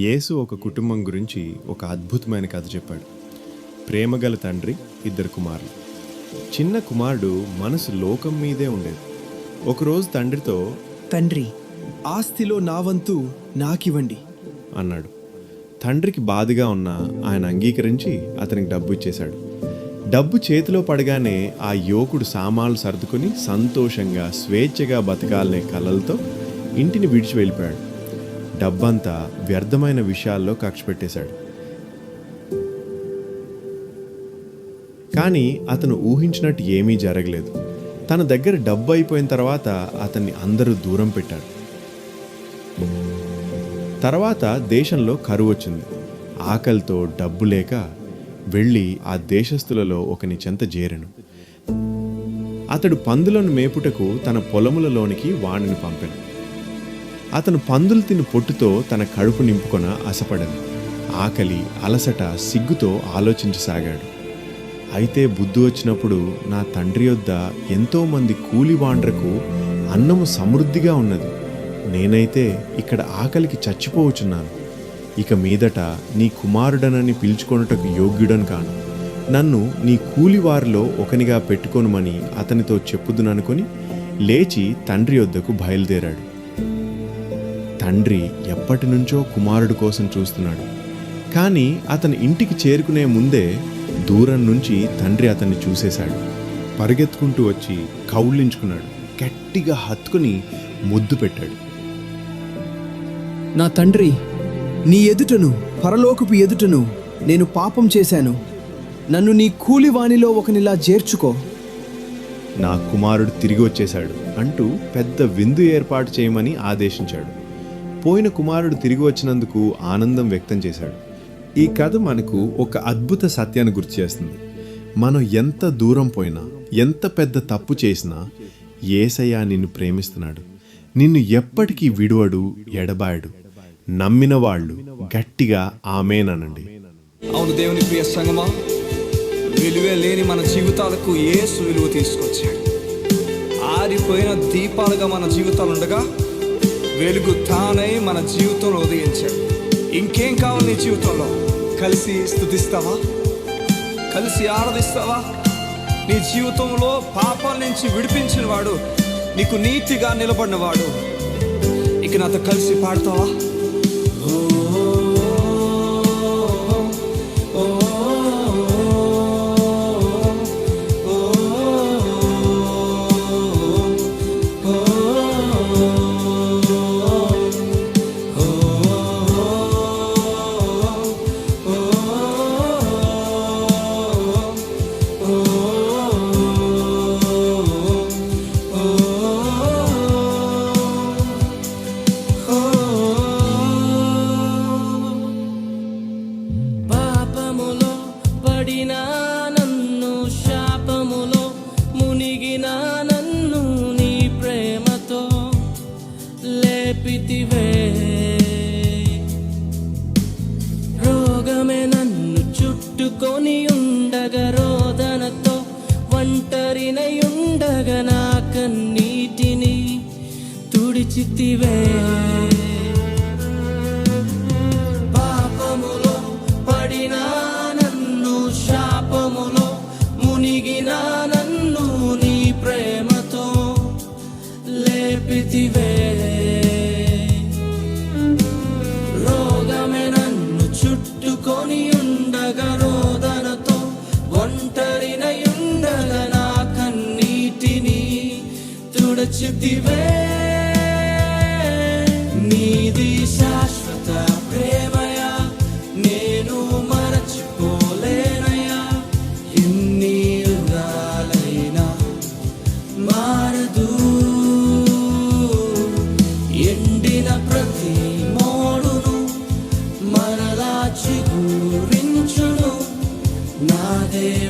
యేసు ఒక కుటుంబం గురించి ఒక అద్భుతమైన కథ చెప్పాడు. ప్రేమగల తండ్రి ఇద్దరు కుమారులు. చిన్న కుమారుడు మనసు లోకం మీదే ఉండేది. ఒకరోజు తండ్రితో తండ్రి ఆస్తిలో నా వంతు నాకివ్వండి అన్నాడు. తండ్రికి బాధగా ఉన్న ఆయన అంగీకరించి అతనికి డబ్బు ఇచ్చేశాడు. డబ్బు చేతిలో పడగానే ఆ యువకుడు సామాన్లు సర్దుకొని సంతోషంగా స్వేచ్ఛగా బతకాలనే కలలతో ఇంటిని విడిచి వెళ్ళిపోయాడు. డబ్బంతా వ్యర్థమైన విషయాల్లో ఖర్చు పెట్టేశాడు. కానీ అతను ఊహించినట్టు ఏమీ జరగలేదు. తన దగ్గర డబ్బు అయిపోయిన తర్వాత అతన్ని అందరూ దూరం పెట్టారు. తర్వాత దేశంలో కరువు వచ్చింది. ఆకలితో డబ్బు లేక వెళ్ళి ఆ దేశస్థులలో ఒకని చెంత చేరెను. అతడు పందులను మేపుటకు తన పొలములలోనికి వాణిని పంపెను. అతను పందులు తిని పొట్టుతో తన కడుపు నింపుకొన అసపడను ఆకలి అలసట సిగ్గుతో ఆలోచించసాగాడు. అయితే బుద్ధి వచ్చినప్పుడు నా తండ్రి యొద్ద ఎంతోమంది కూలివాండ్రకు అన్నము సమృద్ధిగా ఉన్నది. నేనైతే ఇక్కడ ఆకలికి చచ్చిపోవచ్చున్నాను. ఇక మీదట నీ కుమారుడనని పిలుచుకొనుటకు యోగ్యుడను కాను. నన్ను నీ కూలివారిలో ఒకనిగా పెట్టుకొనుమని అతనితో చెప్పుదుననుకొని లేచి తండ్రి యొద్దకు బయలుదేరాడు. తండ్రి ఎప్పటి నుంచో కుమారుడు కోసం చూస్తున్నాడు. కానీ అతని ఇంటికి చేరుకునే ముందే దూరం నుంచి తండ్రి అతన్ని చూసేశాడు. పరిగెత్తుకుంటూ వచ్చి కౌళ్ళించుకున్నాడు గట్టిగా హత్తుకుని ముద్దు పెట్టాడు. నా తండ్రి నీ ఎదుటను పరలోకపు ఎదుటను నేను పాపం చేశాను. నన్ను నీ కూలివానిలో ఒకనిలా చేర్చుకో. నా కుమారుడు తిరిగి వచ్చేశాడు అంటూ పెద్ద విందు ఏర్పాటు చేయమని ఆదేశించాడు. పోయిన కుమారుడు తిరిగి వచ్చినందుకు ఆనందం వ్యక్తం చేశాడు. ఈ కథ మనకు ఒక అద్భుత సత్యాన్ని గుర్తు చేస్తుంది. మనం ఎంత దూరం పోయినా ఎంత పెద్ద తప్పు చేసినా ఏసయ్య నిన్ను ప్రేమిస్తున్నాడు. నిన్ను ఎప్పటికీ విడువడు ఎడబాయడు. నమ్మిన వాళ్ళు గట్టిగా ఆమెననండి. అవును దేవుని ప్రియ సంగమా విలువే లేని మన జీవితాలకు ఏసు విలువ తీసుకొచ్చాడు. ఆరిపోయిన దీపాలుగా మన జీవితాలు ఉండగా వెలుగు తానై మన జీవితంలో ఉదయించాడు. ఇంకేం కావాలి నీ జీవితంలో? కలిసి స్థుతిస్తావా? కలిసి ఆరాధిస్తావా? నీ జీవితంలో పాపాల నుంచి విడిపించిన వాడు నీకు నీతిగా నిలబడినవాడు ఇక నాతో కలిసి పాడతావా? తుడిచితివే పాపములో పడిన నన్ను శాపములో మునిగిన నన్ను నీ ప్రేమతో లేపితివే. రోగమే నన్ను చుట్టుకొని ఉండగా రోదనతో ఒంటరినై నా కన్నీటిని తుడచితివే. నీది శాశ్వత ప్రేమయా? నేను మరచిపోలేనయా? ఎన్ని యుగాలైనా మారదు. ఎండిన ప్రతి మోడును మరలా చిగురించును. నా దేవ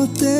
no te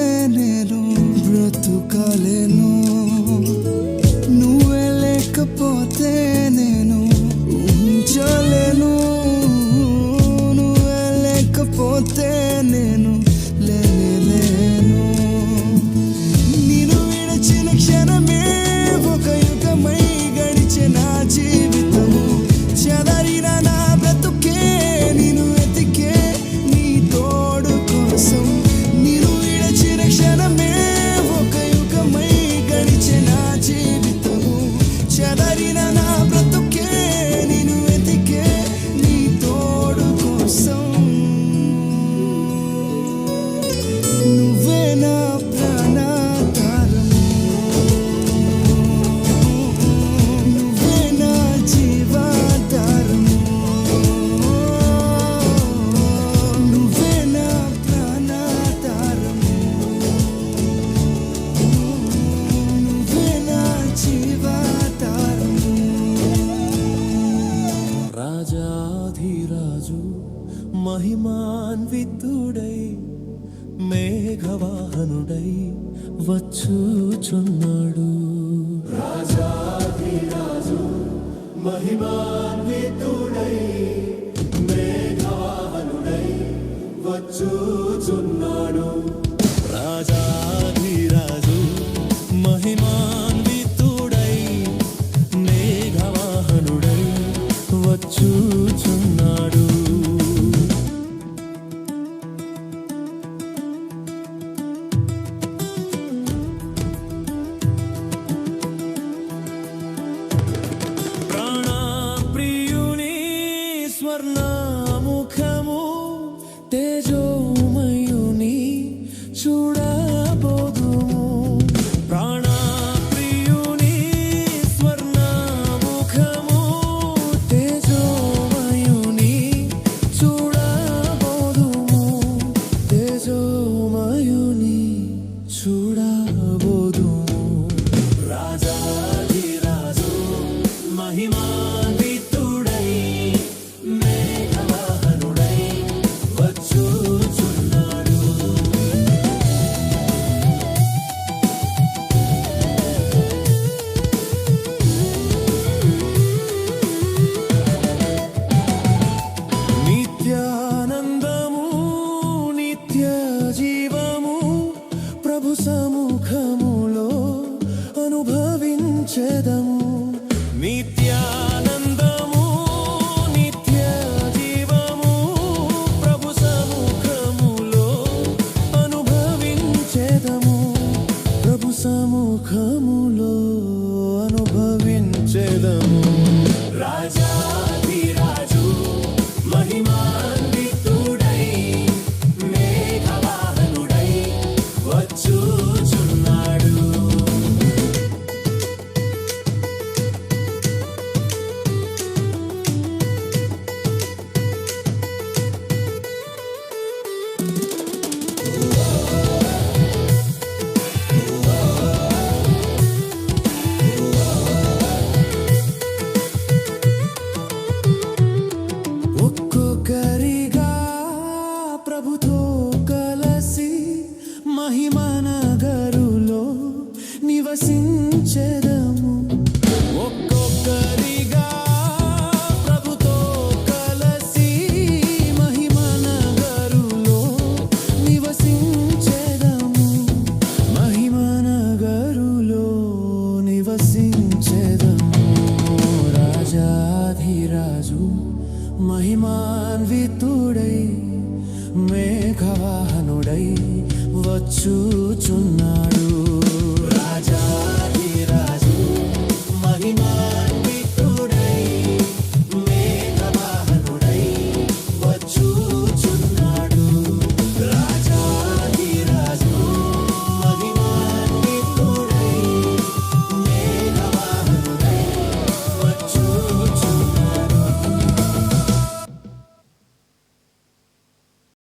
ఘనుడై వచ్చుచున్నాడు. రాజు మహిమా love.